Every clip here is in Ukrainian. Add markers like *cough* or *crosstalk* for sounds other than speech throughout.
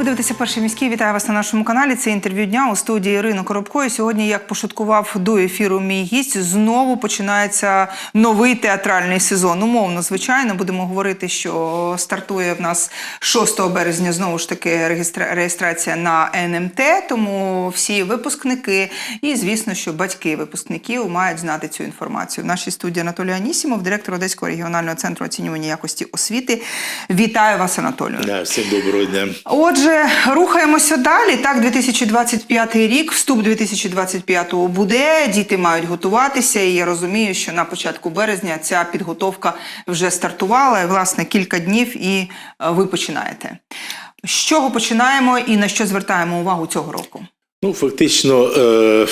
Ви дивитеся перший міський. Вітаю вас на нашому каналі. Це інтерв'ю дня у студії Ірини Коробко. І сьогодні, як пошуткував до ефіру мій гість, знову починається новий театральний сезон. Умовно, звичайно, будемо говорити, що стартує в нас 6 березня знову ж таки реєстра- реєстрація на НМТ. Тому всі випускники і, звісно, що батьки випускників мають знати цю інформацію. В нашій студії Анатолій Анісімов, директор Одеського регіонального центру оцінювання якості освіти. Вітаю вас, Анатолію. Да, всім доброго дня. Отже, рухаємося далі. Так, 2025 рік, вступ 2025-го буде. Діти мають готуватися. І я розумію, що на початку березня ця підготовка вже стартувала. І, власне, кілька днів і е, ви починаєте. З чого починаємо і на що звертаємо увагу цього року? Ну, фактично, е,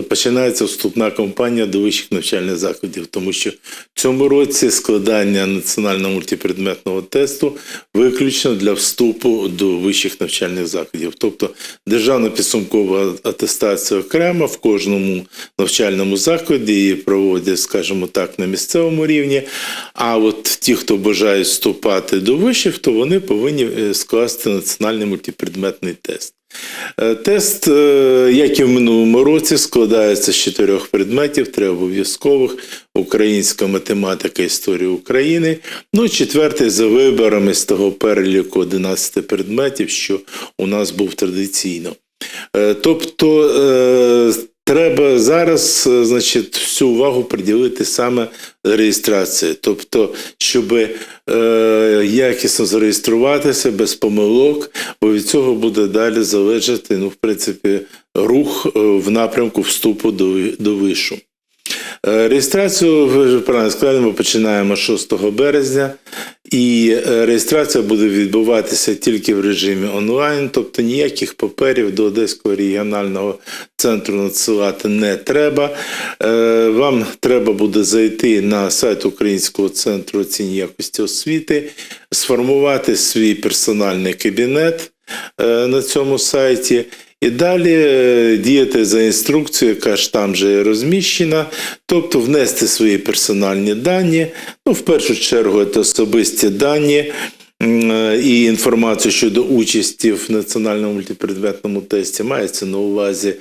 починається вступна кампанія до вищих навчальних закладів, тому що в цьому році складання національного мультипредметного тесту виключно для вступу до вищих навчальних закладів. Тобто державна підсумкова атестація окремо в кожному навчальному закладі її проводять, скажімо так, на місцевому рівні. А от ті, хто бажають вступати до вишів, то вони повинні е, скласти національний мультипредметний тест. Е, Тест, е, як і в минулому році, складається з чотирьох предметів, три обов'язкових: українська математика, історія України. Ну, і четвертий за виборами з того переліку 11 предметів, що у нас був традиційно. Е, Тобто треба зараз е, значить, всю увагу приділити саме реєстрації. Тобто, щоб е, якісно зареєструватися без помилок, бо від цього буде далі залежати, ну, в принципі, рух е, в напрямку вступу до, до вишу. Е, Реєстрацію сказали, ми починаємо 6 березня, і е, реєстрація буде відбуватися тільки в режимі онлайн, тобто ніяких паперів до Одеського регіонального центру надсилати не треба. Е, Вам треба буде зайти на сайт Українського центру оцінювання якості освіти, сформувати свій персональний кабінет на цьому сайті. І далі е, діяти за інструкцією, яка ж там же розміщена, тобто внести свої персональні дані. Ну, в першу чергу, це особисті дані і інформацію щодо участі в національному мультипредметному тесті. Мається на увазі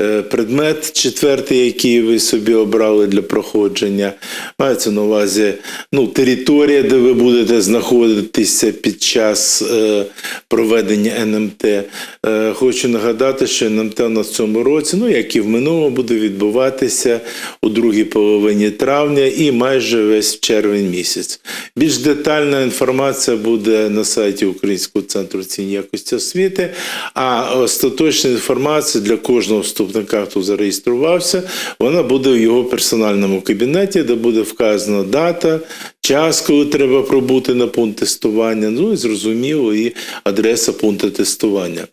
е, предмет четвертий, який ви собі обрали для проходження. Мається на увазі ну, територія, де ви будете знаходитися під час е, проведення НМТ. Е, Хочу нагадати, що НМТ у нас в цьому році, ну як і в минулому, буде відбуватися у другій половині травня і майже весь червень місяць. Більш детальна інформація буде на сайті Українського центру оцінювання якості освіти, а остаточна інформація для кожного вступника, хто зареєструвався, вона буде в його персональному кабінеті, де буде вказана дата, час, коли треба пробути на пункт тестування, ну і зрозуміло, і адреса пункту тестування.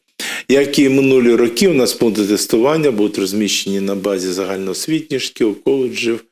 Як і минулі роки, у нас пункти тестування будуть розміщені на базі загальноосвітніх шкіл, коледжів,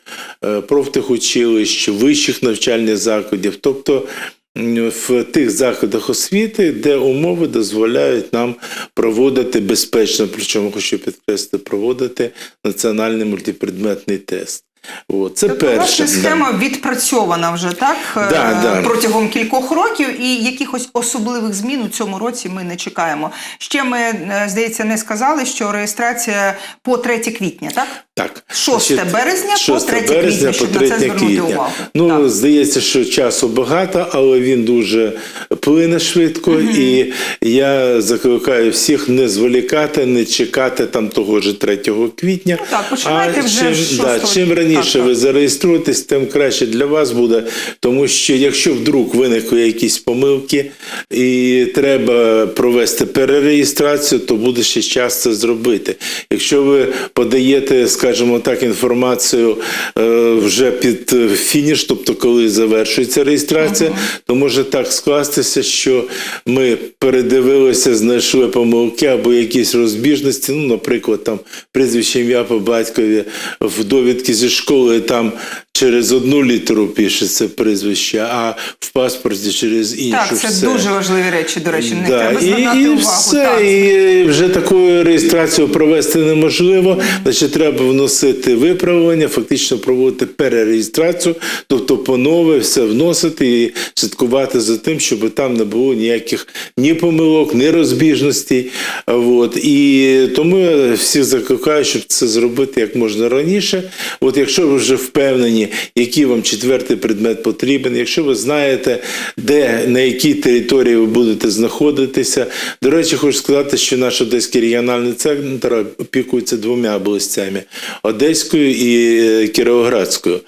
е, профтехучилищ, вищих навчальних закладів, тобто в тих закладах освіти, де умови дозволяють нам проводити безпечно, причому хочу підкреслити, проводити національний мультипредметний тест. От, це тобто, перше. ваша да. відпрацьована вже так е, Да, да. протягом кількох років, і якихось особливих змін у цьому році ми не чекаємо. Ще ми, е, здається, не сказали, що реєстрація по 3 квітня, так? Так. 6 Значить, березня по 3 березня квітня, по щоб на 3 це квітня. Ну, Так. здається, що часу багато, але він дуже плине швидко. І я закликаю всіх не зволікати, не чекати там того ж 3 квітня. Ну так, починайте а вже чим, з да, чим раніше так. ви зареєструєтесь, тим краще для вас буде. Тому що якщо вдруг виникли якісь помилки і треба провести перереєстрацію, то буде ще час це зробити. Якщо ви подаєте, скажімо так, інформацію е, вже під е, фініш, тобто коли завершується реєстрація, то може так скластися, що ми передивилися, знайшли помилки або якісь розбіжності. Ну, наприклад, там прізвище ім'я по батькові в довідки зі школи там через одну літеру пишеться прізвище, а в паспорті через іншу. Так, це все. дуже важливі речі, до речі, них Да, треба і, звертати і увагу. все, так. і вже таку реєстрацію провести неможливо. Значить, треба вносити виправлення, фактично проводити перереєстрацію, тобто по нове все вносити і слідкувати за тим, щоб там не було ніяких ні помилок, ні розбіжностей. От. І тому я всіх закликаю, щоб це зробити як можна раніше. От якщо ви вже впевнені, який вам четвертий предмет потрібен, якщо ви знаєте, де на якій території ви будете знаходитися. До речі, хочу сказати, що наш Одеський регіональний центр опікується двома областями Одеською і е, Кіровоградською.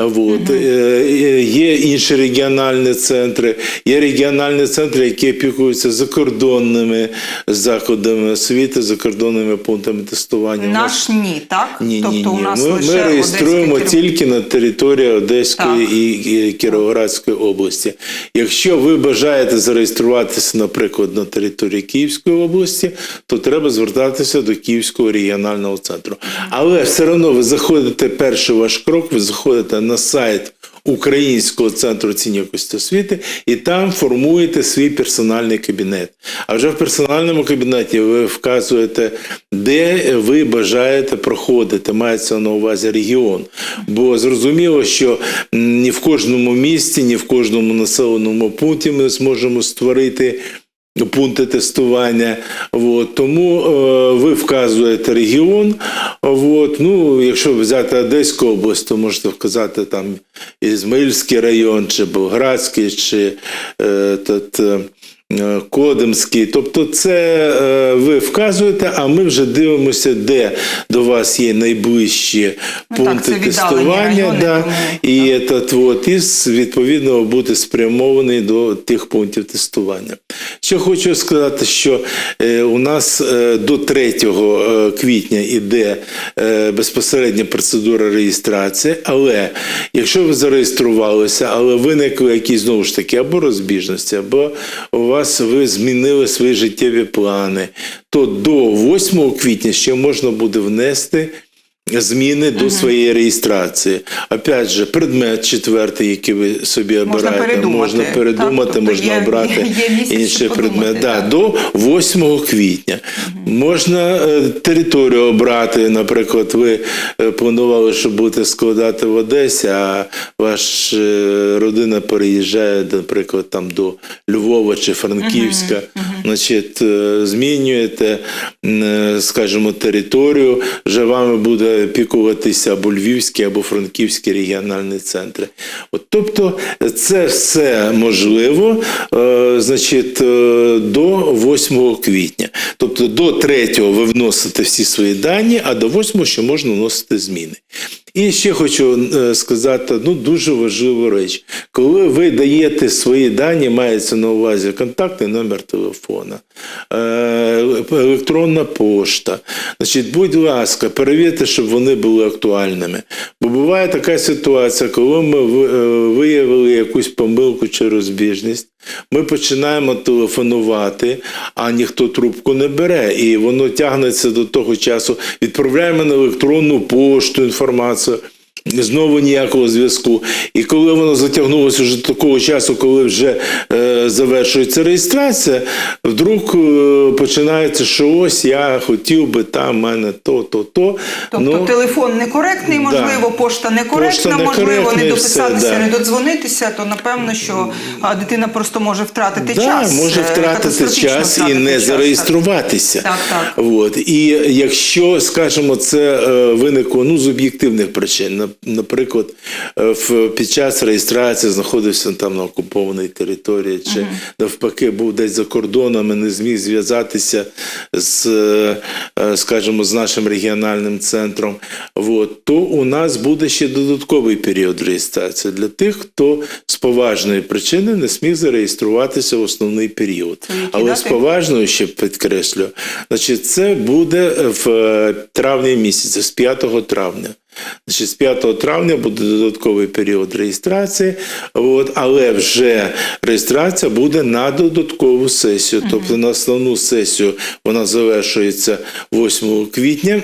Вот. Е, Є інші регіональні центри, є регіональні центри, які опікуються закордонними заходами освіти, закордонними пунктами тестування. Наш ні, так? ні, тобто ні, у нас Ми, ми реєструємо Одеський, тільки на території Одеської Так. і Кіровоградської області. Якщо ви бажаєте зареєструватися, наприклад, на території Київської області, то треба звертатися до Київського регіонального центру. Але все одно ви заходите перший ваш крок, ви заходите на сайт. Українського центру оцінювання якості освіти, і там формуєте свій персональний кабінет. А вже в персональному кабінеті ви вказуєте, де ви бажаєте проходити, мається на увазі регіон. Бо зрозуміло, що ні в кожному місті, ні в кожному населеному пункті ми зможемо створити. Пункти тестування, от, тому е, ви вказуєте регіон. От, ну, якщо взяти Одеську область, то можете вказати там Ізмаїльський район, чи Болградський, чи е, тот, е, Кодимський. Тобто, це е, ви вказуєте, а ми вже дивимося, де до вас є найближчі Ну так, пункти тестування. райони, да, і этот, от, і відповідно бути спрямований до тих пунктів тестування. Ще хочу сказати, що е, у нас до 3 е, квітня іде безпосередня процедура реєстрації, але якщо ви зареєструвалися, але виникли якісь знову ж таки або розбіжності, або у вас ви змінили свої життєві плани, то до 8 квітня ще можна буде внести зміни до своєї реєстрації. Опять же, предмет четвертий, який ви собі обираєте, передумати, можна так? передумати, Тобто можна є- обрати є- є інший предмет. Да, до 8 квітня. Можна е, територію обрати. Наприклад, ви е, планували, що будете складати в Одесі, а ваша е, родина переїжджає, наприклад, там до Львова чи Франківська. Значить, е, змінюєте, м, е, скажімо, територію, вже вами буде опікуватися або Львівський, або Франківський регіональні центри. От, тобто, це все можливо, значить, до 8 квітня. Тобто до 3 ви вносите всі свої дані, а до 8 ще можна вносити зміни. І ще хочу е, сказати одну дуже важливу річ. Коли ви даєте свої дані, мається на увазі контактний номер телефона, е, електронна пошта. Значить, будь ласка, перевірте, щоб вони були актуальними. Бо буває така ситуація, коли ми е, виявили якусь помилку чи розбіжність, ми починаємо телефонувати, а ніхто трубку не бере. І воно тягнеться до того часу. Відправляємо на електронну пошту інформацію. ganze Знову ніякого зв'язку. І коли воно затягнулося вже до такого часу, коли вже е, завершується реєстрація, вдруг е, починається, що ось я хотів би там в мене то, то, то. Тобто Ну, телефон некоректний, да. можливо, пошта некоректна, Пошта можливо, не дописатися, все, да. не додзвонитися, то напевно, що а, дитина просто може втратити да, час. може е, втратити час і не час, зареєструватися. Так, так. От. І якщо, скажімо, це е, виникло ну, з об'єктивних причин, наприклад, е, в, під час реєстрації знаходився там на окупованій території, чи навпаки був десь за кордонами, не зміг зв'язатися з, е, скажімо, з нашим регіональним центром, от, то у нас буде ще додатковий період реєстрації для тих, хто з поважної причини не зміг зареєструватися в основний період. Але з поважною ще підкреслю, значить, це буде в е, травні місяці, з 5 травня. Значить, з 5 травня буде додатковий період реєстрації, от, але вже реєстрація буде на додаткову сесію. Тобто на основну сесію вона завершується 8 квітня,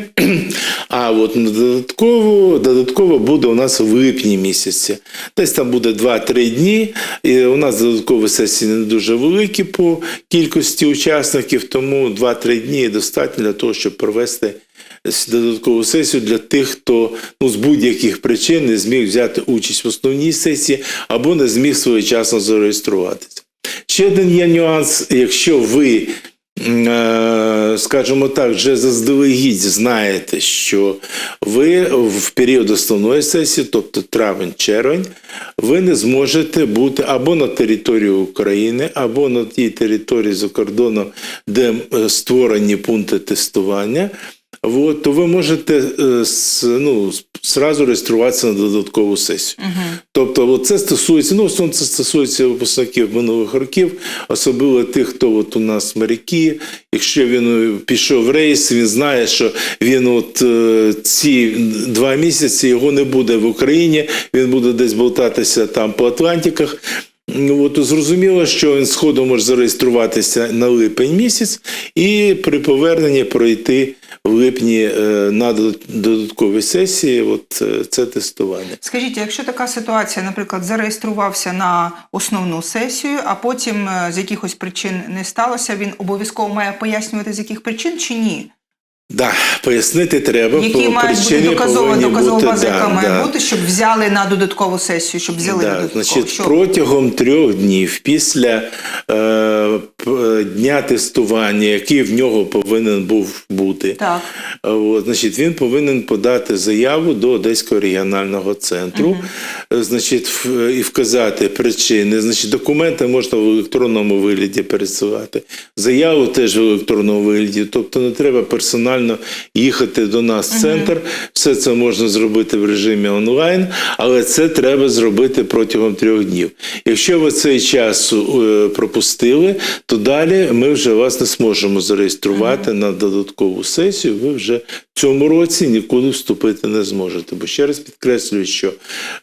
а от на додаткову, додатково буде у нас в липні місяці. Десь там буде 2-3 дні. І у нас додаткові сесії не дуже великі по кількості учасників, тому 2-3 дні достатньо для того, щоб провести додаткову сесію для тих, хто ну, з будь-яких причин не зміг взяти участь в основній сесії або не зміг своєчасно зареєструватися. Ще один є нюанс, якщо ви, е, скажімо так, вже заздалегідь знаєте, що ви в період основної сесії, тобто травень-червень, ви не зможете бути або на території України, або на тій території за кордоном, де е, створені пункти тестування. От, то ви можете е, ну, зразу реєструватися на додаткову сесію. Тобто, от це стосується, ну, в основному це стосується випускників минулих років, особливо тих, хто от у нас моряки. Якщо він е, пішов в рейс, він знає, що він от е, ці два місяці його не буде в Україні, він буде десь болтатися там по Атлантиках. Ну, от зрозуміло, що він сходу може зареєструватися на липень місяць і при поверненні пройти в липні е, на додат- додаткові сесії. От е, це тестування. Скажіть, якщо така ситуація, наприклад, зареєструвався на основну сесію, а потім е, з якихось причин не сталося, він обов'язково має пояснювати, з яких причин чи ні? Да, пояснити треба. Які по мають бути доказова доказова бути, база, да, яка має да. бути, щоб взяли на додаткову сесію, щоб взяли на Да, додаткову. значить, Що? протягом трьох днів після е, дня тестування, який в нього повинен був бути, Так. Е, От, значить, він повинен подати заяву до Одеського регіонального центру, е, значить, і вказати причини. Значить, документи можна в електронному вигляді пересилати. Заяву теж в електронному вигляді. Тобто не треба персонально їхати до нас в центр. Все це можна зробити в режимі онлайн, але це треба зробити протягом трьох днів. Якщо ви цей час е, пропустили, то далі ми вже вас не зможемо зареєструвати на додаткову сесію. Ви вже в цьому році нікуди вступити не зможете. Бо ще раз підкреслюю, що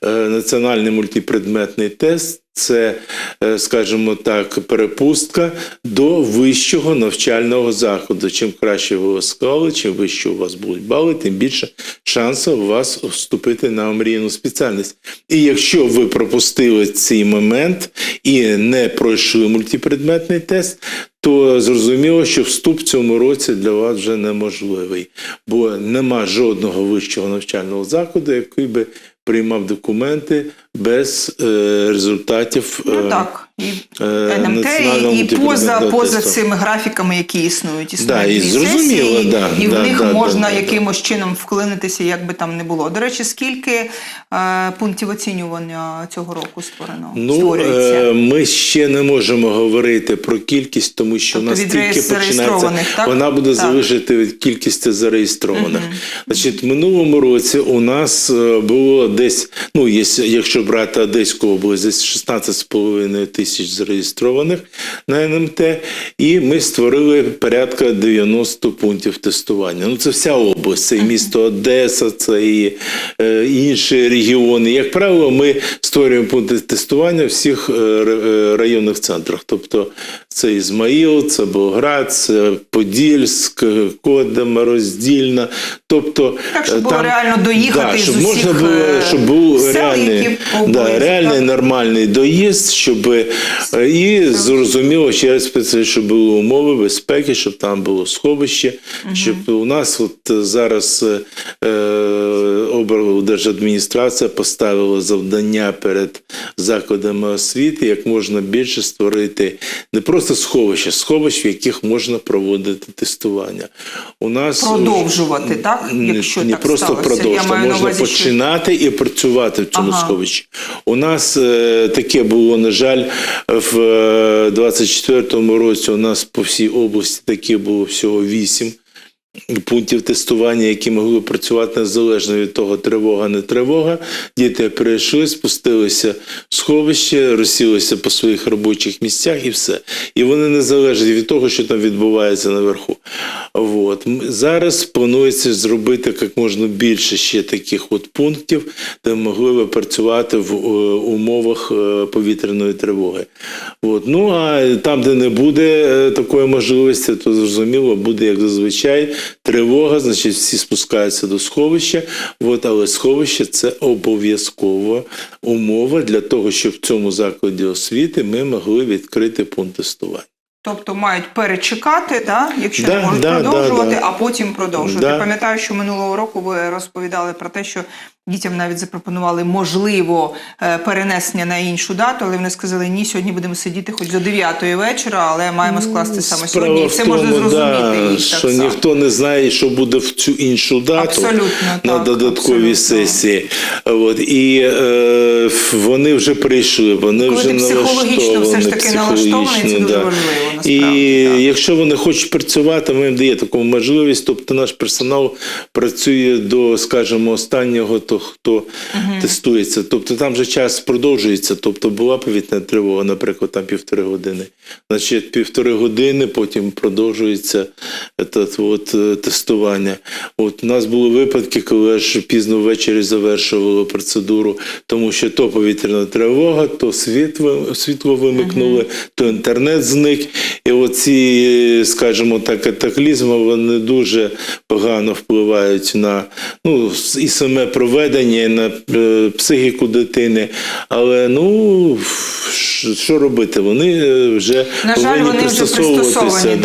е, національний мультипредметний тест. Це, е, скажімо так, перепустка до вищого навчального заходу. Чим краще ви склали, чим вище у вас будуть бали, тим більше шансів у вас вступити на омріяну спеціальність. І якщо ви пропустили цей момент і не пройшли мультипредметний тест, то зрозуміло, що вступ в цьому році для вас вже неможливий, бо нема жодного вищого навчального закладу, який би приймав документи без е, результатів. Ну е, так, і е, НМТ, і, і поза, поза цими графіками, які існують. Існують Да, і зрозуміло, да, і в них да, можна да, да, якимось чином вклинитися, як би там не було. До речі, скільки е, пунктів оцінювання цього року створено? Ну, створюється? е, ми ще не можемо говорити про кількість, тому що Тобто у нас тільки починається. так? Вона буде Так. залежати від кількості зареєстрованих. Значить, в минулому році у нас е, було десь, ну, якщо брати Одеську область, десь 16,5 тисяч зареєстрованих на НМТ, і ми створили порядка 90 пунктів тестування. Ну, це вся область, це і місто Одеса, це і е, інші регіони. Як правило, ми створюємо пункти тестування в всіх е, е, районних центрах. Тобто це Ізмаїл, це Болград, це Подільськ, Кодема, Роздільна.Тобто, Так, щоб е, було реально доїхати да, з щоб усіх, можна було, е, щоб був сел, реальний, які да, реальний так? нормальний доїзд, щоб е, і зрозуміло раз спеціально, щоб були умови безпеки, щоб там було сховище, щоб у нас от зараз е, облдержадміністрація поставила завдання перед закладами освіти, як можна більше створити не просто сховища, сховищ, в яких можна проводити тестування. У нас Продовжувати, так? не, Якщо не так просто сталося. Продовжувати, Я на можна увазі, що- починати і працювати в цьому Ага. сховищі. У нас е, таке було, на жаль, в е, 24-му році у нас по всій області таке було всього вісім пунктів тестування, які могли працювати незалежно від того, тривога, не тривога. Діти прийшли, спустилися в сховище, розсілися по своїх робочих місцях і все. І вони не залежать від того, що там відбувається наверху. От. Зараз планується зробити як можна більше ще таких от пунктів, де могли би працювати в е, умовах е, повітряної тривоги. От. Ну а там, де не буде е, такої можливості, то зрозуміло буде як зазвичай тривога, значить всі спускаються до сховища. От, але сховище це обов'язкова умова для того, щоб в цьому закладі освіти ми могли відкрити пункт тестування. Тобто мають перечекати, да, якщо Да, не можуть да, продовжувати, да, да. а потім продовжувати. Да. Пам'ятаю, що минулого року ви розповідали про те, що дітям навіть запропонували можливо е, перенесення на іншу дату, але вони сказали, ні, сьогодні будемо сидіти хоч до 9 вечора, але маємо скласти саме сьогодні. І це можна зрозуміти да, їх що так ніхто не знає, що буде в цю іншу дату Абсолютно, на так, додатковій абсолютно. сесії. От, і е, вони вже прийшли, вони Коли вже психологічно все ж таки налаштовані, це дуже да. важливо, І так. якщо вони хочуть працювати, ми їм дає таку можливість. Тобто наш персонал працює до, скажімо, останнього, то хто тестується. Тобто там же час продовжується. Тобто була повітряна тривога, наприклад, там півтори години. Значить, півтори години, потім продовжується этот, от, е, тестування. От у нас були випадки, коли аж пізно ввечері завершували процедуру, тому що то повітряна тривога, то світло, світло вимикнули, то інтернет зник. І оці, скажімо так, катаклізми вони дуже погано впливають на ну, і саме проведення, і на е, психіку дитини. Але ну що робити? Вони е, вже На жаль, повинні вони вже пристосовуватися до цього всього,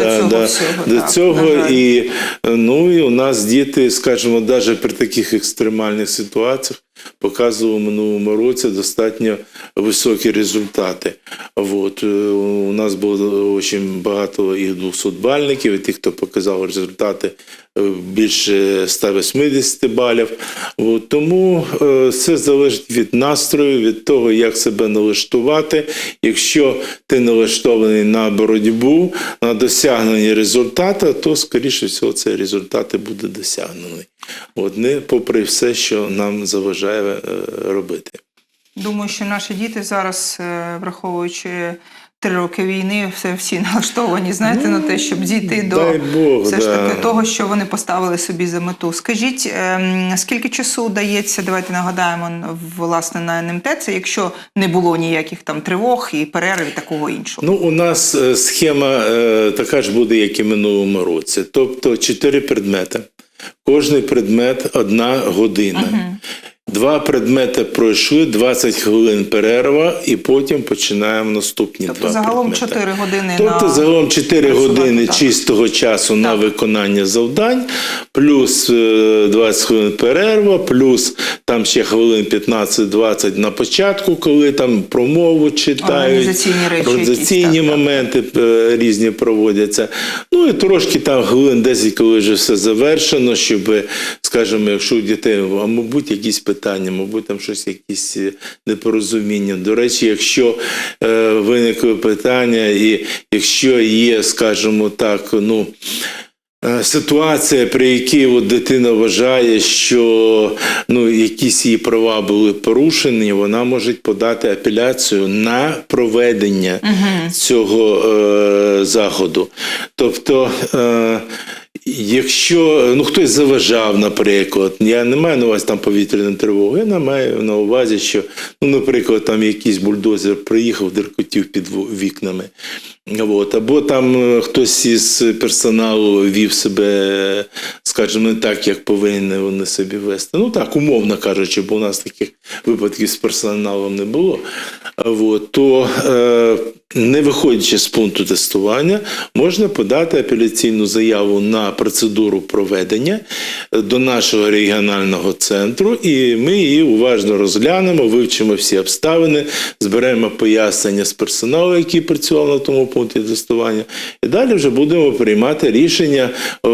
до так, цього. на жаль. І ну і у нас діти, скажімо, навіть при таких екстремальних ситуаціях показували в минулому році достатньо високі результати. От, е, у нас було дуже багато їх 200-бальників, і тих, хто показав результати е, більше 180 балів. От, тому е, все залежить від настрою, від того, як себе налаштувати. Якщо ти налаштований на боротьбу, на досягнення результату, то, скоріше всього, цей результат і буде досягнений. От, не попри все, що нам заважає е, робити. Думаю, що наші діти зараз, е, враховуючи три роки війни, все всі *laughs* налаштовані, знаєте, на те, щоб дійти до Бог, все ж таки того, що вони поставили собі за мету. Скажіть, ем, скільки часу дається, давайте нагадаємо, власне, на НМТ, це якщо не було ніяких там тривог і перерв і такого іншого. Ну, у нас е, схема е, така ж буде, як і минулому році. Тобто чотири предмети. Кожний предмет одна година. Два предмети пройшли, 20 хвилин перерва, і потім починаємо наступні тобто два загалом предмети. 4 години Тобто на загалом 4 працювати, години так. чистого часу на виконання завдань, плюс е, 20 хвилин перерва, плюс там ще хвилин 15-20 на початку, коли там промову читають, Організаційні речі організаційні якісь, так, так. моменти е, різні проводяться. Ну і трошки там хвилин 10, коли вже все завершено, щоб, скажімо, якщо у дітей, а мабуть, якісь питання, мабуть, там щось, якісь е, непорозуміння. До речі, якщо е, виникли питання, і якщо є, скажімо так, ну. е, Ситуація, при якій от дитина вважає, що ну, якісь її права були порушені, вона може подати апеляцію на проведення цього е, заходу. Тобто, е, якщо ну, хтось заважав, наприклад, я не маю на увазі там повітряну тривогу, я маю на увазі, що, ну, наприклад, там якийсь бульдозер приїхав, деркотів під вікнами. От. Або там е, хтось із персоналу вів себе, скажімо, не так, як повинні вони собі вести. Ну так, умовно кажучи, бо у нас таких випадків з персоналом не було. От. То е, не виходячи з пункту тестування, можна подати апеляційну заяву на процедуру проведення до нашого регіонального центру, і ми її уважно розглянемо, вивчимо всі обставини, зберемо пояснення з персоналу, який працював на тому пункті тестування, і далі вже будемо приймати рішення, е,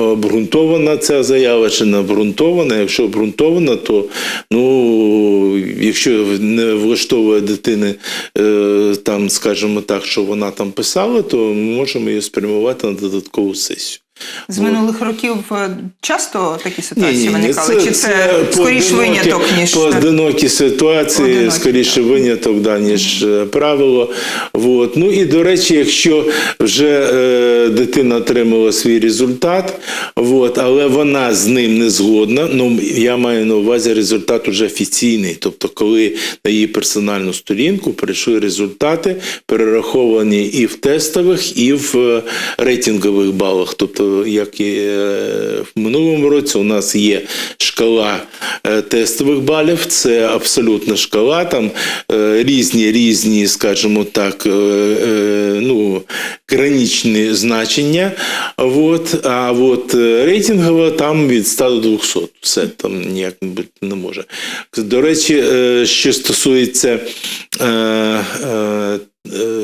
обґрунтована ця заява чи не обґрунтована. Якщо обґрунтована, то ну, якщо не влаштовує дитини, е, там, скажімо так, що вона там писала, то ми можемо її спрямувати на додаткову сесію. З От. минулих років е, часто такі ситуації Ні-ні-ні, виникали? Чи це, скоріш виняток, ніж поодинокі ситуації, Поодинокі, скоріше так. виняток, да, ніж е, правило. Вот. Ну і до речі, якщо вже е, дитина отримала свій результат, вот, але вона з ним не згодна, ну я маю на увазі результат уже офіційний, тобто коли на її персональну сторінку прийшли результати, перераховані і в тестових, і в е, рейтингових балах. Тобто, як і е, в минулому році, у нас є шкала е, тестових балів, це абсолютна шкала, там е, різні, різні, скажімо так, ну, граничні значення. Вот, а от рейтингова там від 100 до 200. Все там ніяк не може. До речі, що стосується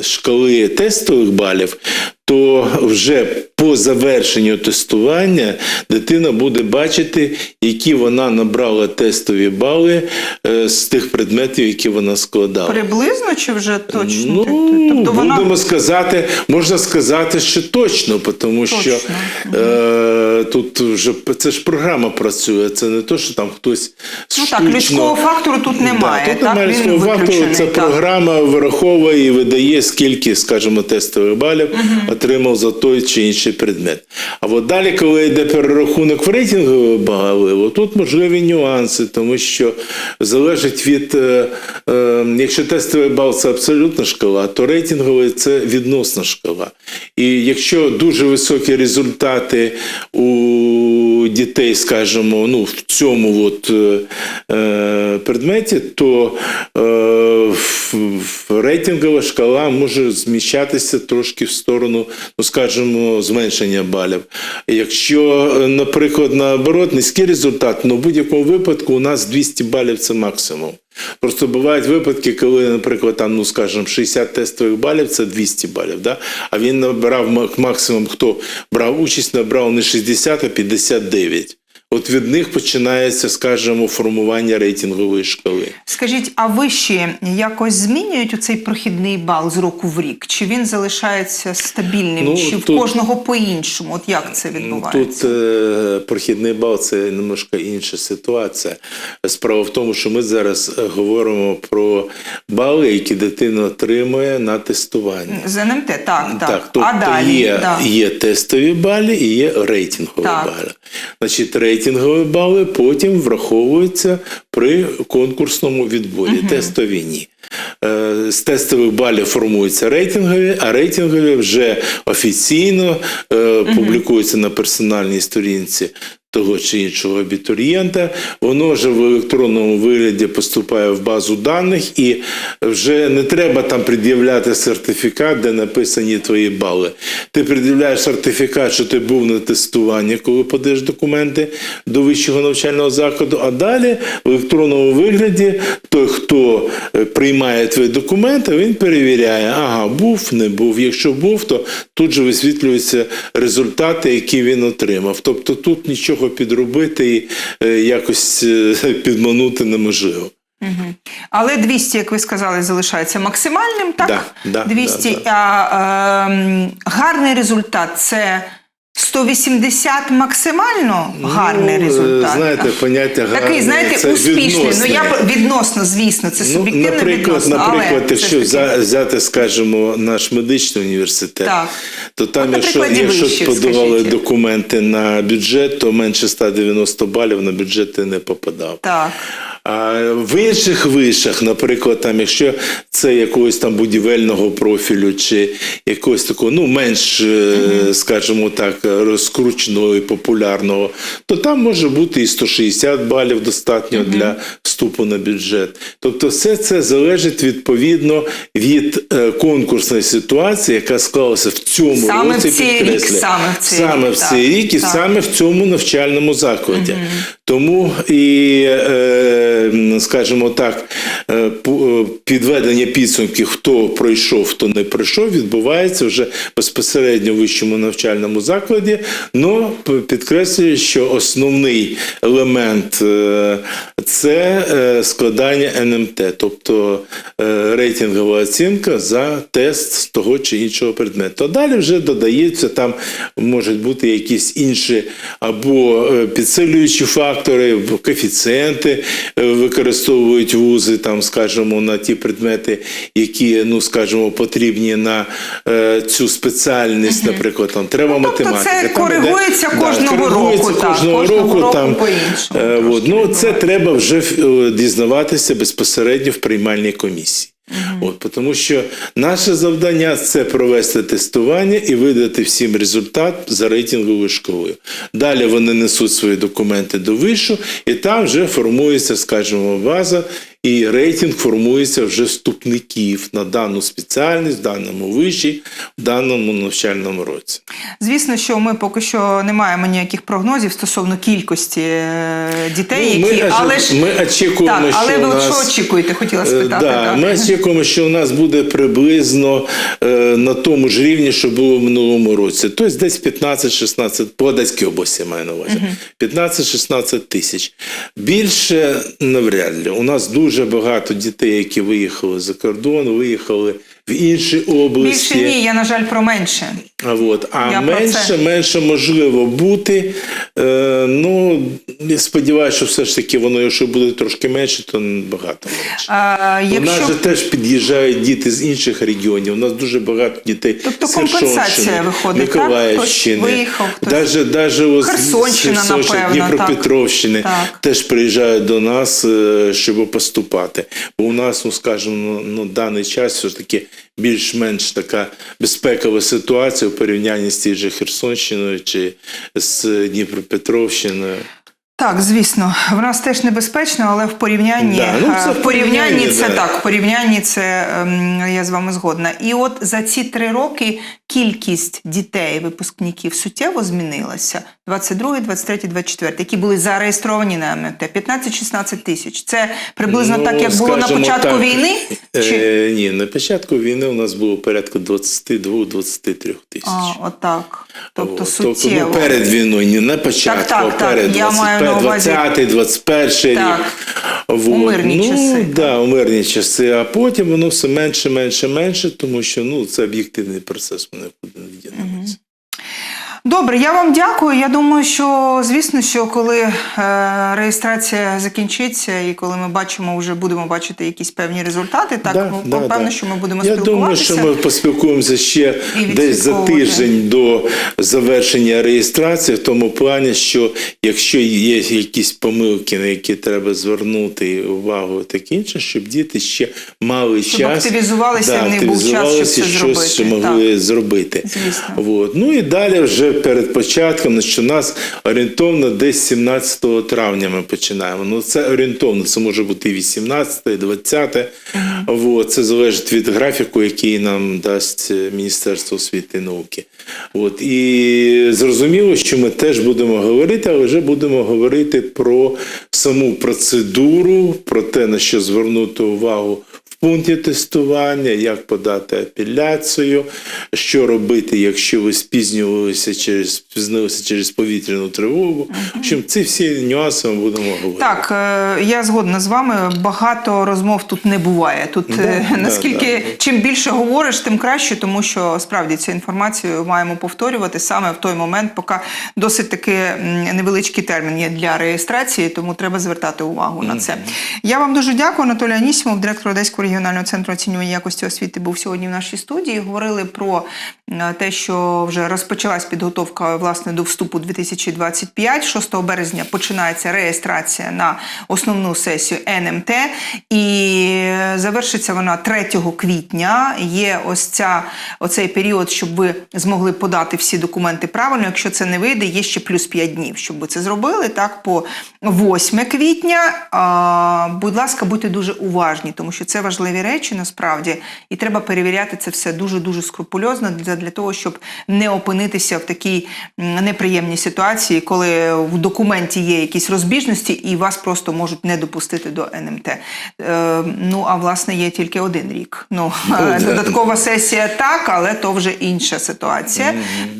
шкали тестових балів, то вже по завершенню тестування дитина буде бачити, які вона набрала тестові бали е, з тих предметів, які вона складала. приблизно чи вже точно? Ну, тобто вона будемо сказати, можна сказати, що точно, тому що е, тут вже це ж програма працює, це не то, що там хтось Ну так, людського фактору тут немає. Да, тут так? немає людського фактору, це програма вираховує і видає, скільки, скажімо, тестових балів отримав за той чи інший предмет. А от далі, коли йде перерахунок в рейтингові бали, от тут можливі нюанси, тому що залежить від, е, е, якщо тестовий бал це абсолютна шкала, то рейтинговий це відносна шкала. І якщо дуже високі результати у дітей, скажімо, ну, в цьому от, е, е, предметі, то е, рейтингова шкала може зміщатися трошки в сторону, ну скажімо, зменшення балів. Якщо, е, наприклад, наоборот, низький результат, ну в будь-якому випадку у нас 200 балів це максимум. Просто бувають випадки, коли, наприклад, там, ну скажімо, 60 тестових балів це 200 балів. Да? А він набрав максимум, хто брав участь, набрав не 60, а 59. От від них починається, скажімо, формування рейтингової шкали. Скажіть, а виші якось змінюють цей прохідний бал з року в рік? Чи він залишається стабільним? Ну, чи в кожного по-іншому? От як це відбувається? Тут е, прохідний бал це немножко інша ситуація. Справа в тому, що ми зараз е, говоримо про бали, які дитина отримує на тестуванні. З НМТ, так, так. тобто а далі? є, да. є тестові балі і є рейтингові Так. бали. Значить, рейтингові бали потім враховуються при конкурсному відборі. Тестові ні. Е, З тестових балів формуються рейтингові, а рейтингові вже офіційно е, публікуються на персональній сторінці того чи іншого абітурієнта. Воно вже в електронному вигляді поступає в базу даних, і вже не треба там пред'являти сертифікат, де написані твої бали. Ти пред'являєш сертифікат, що ти був на тестуванні, коли подаєш документи до вищого навчального закладу. А далі в електронному вигляді той, хто е, приймає твої документи, він перевіряє, ага, був, не був. Якщо був, то тут же висвітлюються результати, які він отримав. Тобто тут нічого підробити і е, якось е, підманути неможливо. Мгм. Але 200, як ви сказали, залишається максимальним, так? Да, да, 200. да, да. А ем, гарний результат це 180 максимально гарний Ну, результат. Знаєте, поняття Такий, знаєте, це успішний. відносне. Ну я відносно, звісно, це Ну, суб'єктивно наприклад, відносно. наприклад, але якщо ж взяти, скажімо, наш медичний університет, Так. то там, От якщо, якщо подавали скажіть. документи на бюджет, то менше 190 балів на бюджет ти не попадав. Так. А в інших вишах, наприклад, там, якщо це якогось там будівельного профілю чи якогось такого, ну менш, е, скажімо так, розкрученого і популярного, то там може бути і 160 балів достатньо для вступу на бюджет. Тобто, все це залежить відповідно від е, конкурсної ситуації, яка склалася в цьому Саме році. в цей рік, саме в цей саме рік, в так, цей рік і так. саме в цьому навчальному закладі. Тому і, е, скажімо так, е, підведення підсумків, хто пройшов, хто не пройшов, відбувається вже безпосередньо в вищому навчальному закладі. Но підкреслюю, що основний елемент е, це е, складання НМТ, тобто е, рейтингова оцінка за тест з того чи іншого предмету. А далі вже додається там можуть бути якісь інші або е, підсилюючі фактори, коефіцієнти використовують вузи, там, скажімо, на ті предмети, які, ну, скажімо, потрібні на цю спеціальність, наприклад, там треба Ну, тобто математика. це Там коригується Да, кожного коригується року, так, кожного, кожного року, року там, по-іншому е, ну, це треба вже дізнаватися безпосередньо в приймальній комісії. От, тому що наше завдання це провести тестування і видати всім результат за рейтинговою школою. Далі вони несуть свої документи до вишу, і там вже формується, скажімо, база, і рейтинг формується вже вступників на дану спеціальність, в даному виші, в даному навчальному році. Звісно, що ми поки що не маємо ніяких прогнозів стосовно кількості е, дітей, Ну, ми, які але ж ми очікуємо, так, але що ви нас... що очікуєте? Хотіла Е, спитати. Да, так. Ми очікуємо, що у нас буде приблизно е, на тому ж рівні, що було в минулому році. Тобто десь 15-16, по Одеській області маю на увазі. 15-16 тисяч. Більше навряд ли. У нас дуже багато дітей, які виїхали за кордон, виїхали в інші області. Більше ні, я на жаль про менше. А, от. а Я менше, менше можливо бути. Е, ну, я сподіваюся, що все ж таки воно, якщо буде трошки менше, то багато менше. А, У нас же теж під'їжджають діти з інших регіонів. У нас дуже багато дітей. Тобто з компенсація виходить. Миколаївщини. Виїхав, ось Херсонщина, напевно, Дніпропетровщини так. теж приїжджають до нас, е, щоб поступати. Бо у нас, ну скажімо, ну, даний час все ж таки більш-менш така безпекова ситуація у порівнянні з тією же Херсонщиною чи з Дніпропетровщиною. Так, звісно, в нас теж небезпечно, але в порівнянні, Да, ну, це е, в порівнянні порівнянні, це да. так. В порівнянні це ем, я з вами згодна. І от за ці три роки кількість дітей, випускників суттєво змінилася. 22, 23, 24, які були зареєстровані на МНТ. 15-16 тисяч. Це приблизно Ну, так, як було на початку так, війни? Чи... Е, ні, на початку війни у нас було порядку 22-23 тисяч. А, отак. Тобто О, суттєво. ну, перед війною, не на початку, Так, так, а перед Я маю на 25, увазі- 20, 21 Так. рік. Вот. У мирні ну, часи, Да, у мирні часи. А потім воно все менше, менше, менше, тому що ну, це об'єктивний процес, ми не дінемося. Добре, я вам дякую. Я думаю, що звісно, що коли е, реєстрація закінчиться, і коли ми бачимо, вже будемо бачити якісь певні результати, так Да, ну, да, певно, да. що ми будемо Я думаю, що ми поспілкуємося ще десь за тиждень до завершення реєстрації, в тому плані, що якщо є якісь помилки, на які треба звернути увагу, таке інше, щоб діти ще мали Щоб час активізувалися, в них був час, щоб щось зробити, могли зробити. Звісно. От. Ну і далі вже перед початком, що нас орієнтовно десь 17 травня ми починаємо. Ну це орієнтовно, це може бути і 18, і 20. От. Це залежить від графіку, який нам дасть Міністерство освіти і науки. От. І зрозуміло, що ми теж будемо говорити, але вже будемо говорити про саму процедуру, про те, на що звернути увагу в пункті тестування, як подати апеляцію, що робити, якщо ви спізнювалися через спізнилися через повітряну тривогу. В общем, ці всі нюанси ми будемо говорити. Так, е, я згодна з вами. Багато розмов тут не буває. Тут е, да, наскільки да. чим більше говориш, тим краще, тому що справді цю інформацію маємо повторювати саме в той момент, поки досить таки невеличкий термін є для реєстрації, тому треба звертати увагу на це. Я вам дуже дякую, Анатолій Анісімов, директор Одеського регіонального центру оцінювання якості освіти, був сьогодні в нашій студії. Говорили про е, те, що вже розпочалась підготовка власне до вступу 2025. 6 березня починається реєстрація на основну сесію НМТ, і завершиться вона 3 квітня. Є ось ця оцей період, щоб ви змогли подати всі документи правильно. Якщо це не вийде, є ще плюс 5 днів, щоб ви це зробили. Так, по 8 квітня. Будь ласка, будьте дуже уважні, тому що це важливо. Важливі речі насправді, і треба перевіряти це все дуже дуже скрупульозно для, для того, щоб не опинитися в такій неприємній ситуації, коли в документі є якісь розбіжності, і вас просто можуть не допустити до НМТ. Е, ну а власне є тільки один рік. Ну да. додаткова сесія так, але то вже інша ситуація.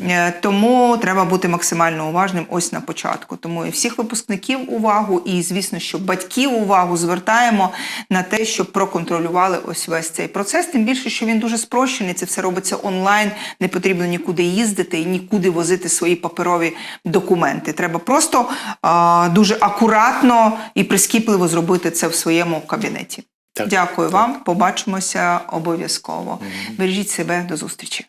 Е, Тому треба бути максимально уважним ось на початку. Тому і всіх випускників увагу, і звісно, що батьків увагу звертаємо на те, щоб проконтролювали ось весь цей процес. Тим більше, що він дуже спрощений. Це все робиться онлайн. Не потрібно нікуди їздити і нікуди возити свої паперові документи. Треба просто а, дуже акуратно і прискіпливо зробити це в своєму кабінеті. Так, Дякую вам. Побачимося обов'язково. Бережіть себе до зустрічі.